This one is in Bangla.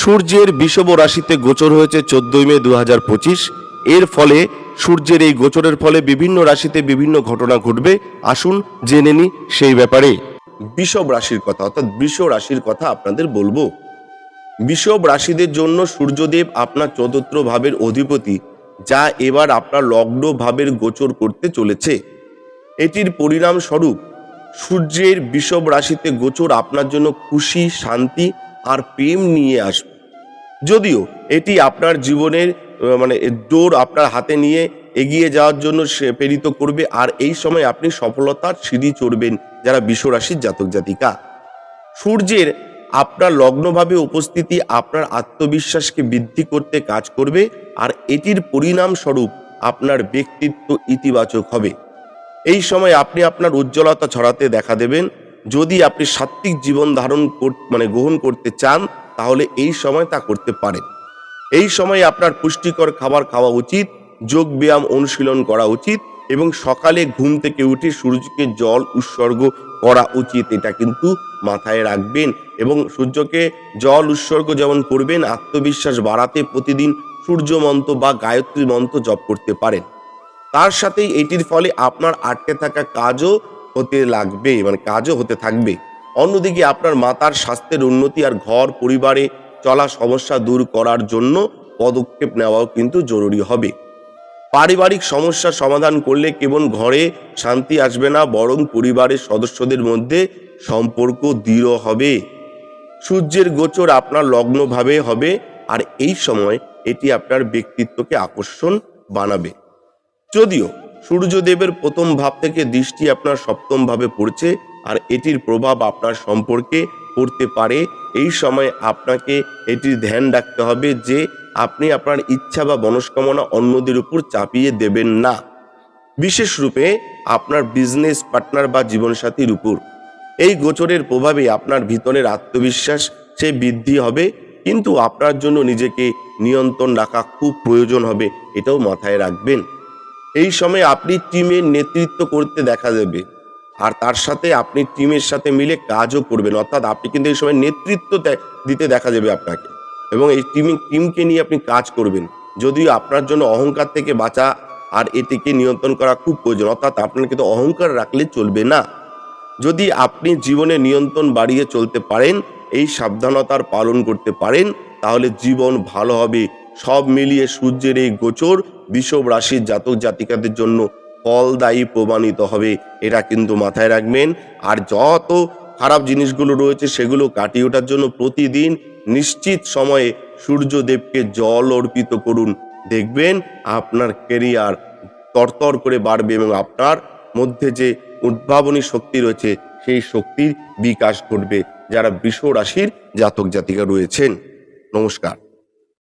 সূর্যের বিষব রাশিতে গোচর হয়েছে চোদ্দই মে দু হাজার পঁচিশ। এর ফলে সূর্যের এই গোচরের ফলে বিভিন্ন রাশিতে বিভিন্ন ঘটনা ঘটবে। আসুন জেনে নি সেই ব্যাপারে। বিষব রাশির কথা, অর্থাৎ বৃষ রাশির কথা আপনাদের বলব। বিষব রাশিদের জন্য সূর্যদেব আপনার চতুর্থ ভাবের অধিপতি, যা এবার আপনার লগ্ন ভাবের গোচর করতে চলেছে। এটির পরিণাম স্বরূপ, সূর্যের বিষব রাশিতে গোচর আপনার জন্য খুশি, শান্তি আর প্রেম নিয়ে আসবে। যদিও এটি আপনার জীবনের মানে ডোর আপনার হাতে নিয়ে এগিয়ে যাওয়ার জন্য সে প্রেরিত করবে, আর এই সময় আপনি সফলতার সিঁড়ি চড়বেন যারা বিশ্বরাশির জাতক জাতিকা। সূর্যের আপনার লগ্নভাবে উপস্থিতি আপনার আত্মবিশ্বাসকে বৃদ্ধি করতে কাজ করবে, আর এটির পরিণাম স্বরূপ আপনার ব্যক্তিত্ব ইতিবাচক হবে। এই সময় আপনি আপনার উজ্জ্বলতা ছড়াতে দেখা দেবেন। যদি আপনি সাত্ত্বিক জীবন ধারণ মানে গ্রহণ করতে চান তাহলে এই সময় তা করতে পারেন। এই সময় আপনার পুষ্টিকর খাবার খাওয়া উচিত, যোগ ব্যায়াম অনুশীলন করা উচিত এবং সকালে ঘুম থেকে উঠে সূর্যকে জল উৎসর্গ করা উচিত। এটা কিন্তু মাথায় রাখবেন এবং সূর্যকে জল উৎসর্গ যেমন করবেন, আত্মবিশ্বাস বাড়াতে প্রতিদিন সূর্য মন্ত্র বা গায়ত্রী মন্ত্র জপ করতে পারেন। তার সাথেই এটির ফলে আপনার আটকে থাকা কাজও হতে লাগবে মানে কাজও হতে থাকবে। অন্যদিকে আপনার মাতার স্বাস্থ্যের উন্নতি আর ঘর, পরিবারে চলা সমস্যা দূর করার জন্য পদক্ষেপ নেওয়াও কিন্তু জরুরি হবে। পারিবারিক সমস্যা সমাধান করলে কেবল ঘরে শান্তি আসবে না, বরং পরিবারের সদস্যদের মধ্যে সম্পর্ক দৃঢ় হবে। সূর্যের গোচর আপনার লগ্নভাবে হবে, আর এই সময় এটি আপনার ব্যক্তিত্বকে আকর্ষণ বানাবে। যদিও সূর্যদেবের প্রথম ভাব থেকে দৃষ্টি আপনার সপ্তম ভাবে পড়ছে আর এটির প্রভাব আপনার সম্পর্কে পড়তে পারে। এই সময় আপনাকে এটির ধ্যান রাখতে হবে যে আপনি আপনার ইচ্ছা বা মনস্কামনা অন্যদের উপর চাপিয়ে দেবেন না। বিশেষ রূপে আপনার বিজনেস পার্টনার বা জীবনসাথীর উপর। এই গোচরের প্রভাবে আপনার ভিতরের আত্মবিশ্বাস, সে বৃদ্ধি হবে, কিন্তু আপনার জন্য নিজেকে নিয়ন্ত্রণ রাখা খুব প্রয়োজন হবে, এটাও মাথায় রাখবেন। এই সময় আপনি টিমের নেতৃত্ব করতে দেখা দেবে আর তার সাথে আপনি টিমের সাথে মিলে কাজও করবেন। অর্থাৎ আপনি কিন্তু এই সময় নেতৃত্ব দিতে দেখা যাবে আপনাকে। এবং এই টিমিং, টিমকে নিয়ে আপনি কাজ করবেন। যদিও আপনার জন্য অহংকার থেকে বাঁচা আর এটিকে নিয়ন্ত্রণ করা খুব প্রয়োজন। অর্থাৎ আপনার কিন্তু অহংকার রাখলে চলবে না। যদি আপনি জীবনে নিয়ন্ত্রণ বাড়িয়ে চলতে পারেন, এই সাবধানতার পালন করতে পারেন, তাহলে জীবন ভালো হবে। সব মিলিয়ে সূর্যের এই গোচর বিষব রাশির জাতক জাতিকাদের জন্য ফলদায়ী প্রমাণিত হবে। এটা কিন্তু মাথায় রাখবেন। আর যত খারাপ জিনিসগুলো রয়েছে, সেগুলো কাটিয়ে ওঠার জন্য প্রতিদিন নিশ্চিত সময়ে সূর্যদেবকে জল অর্পিত করুন। দেখবেন আপনার কেরিয়ার তরতর করে বাড়বে এবং আপনার মধ্যে যে উদ্ভাবনী শক্তি রয়েছে, সেই শক্তির বিকাশ ঘটবে। যারা বৃষ রাশির জাতক জাতিকা রয়েছেন, নমস্কার।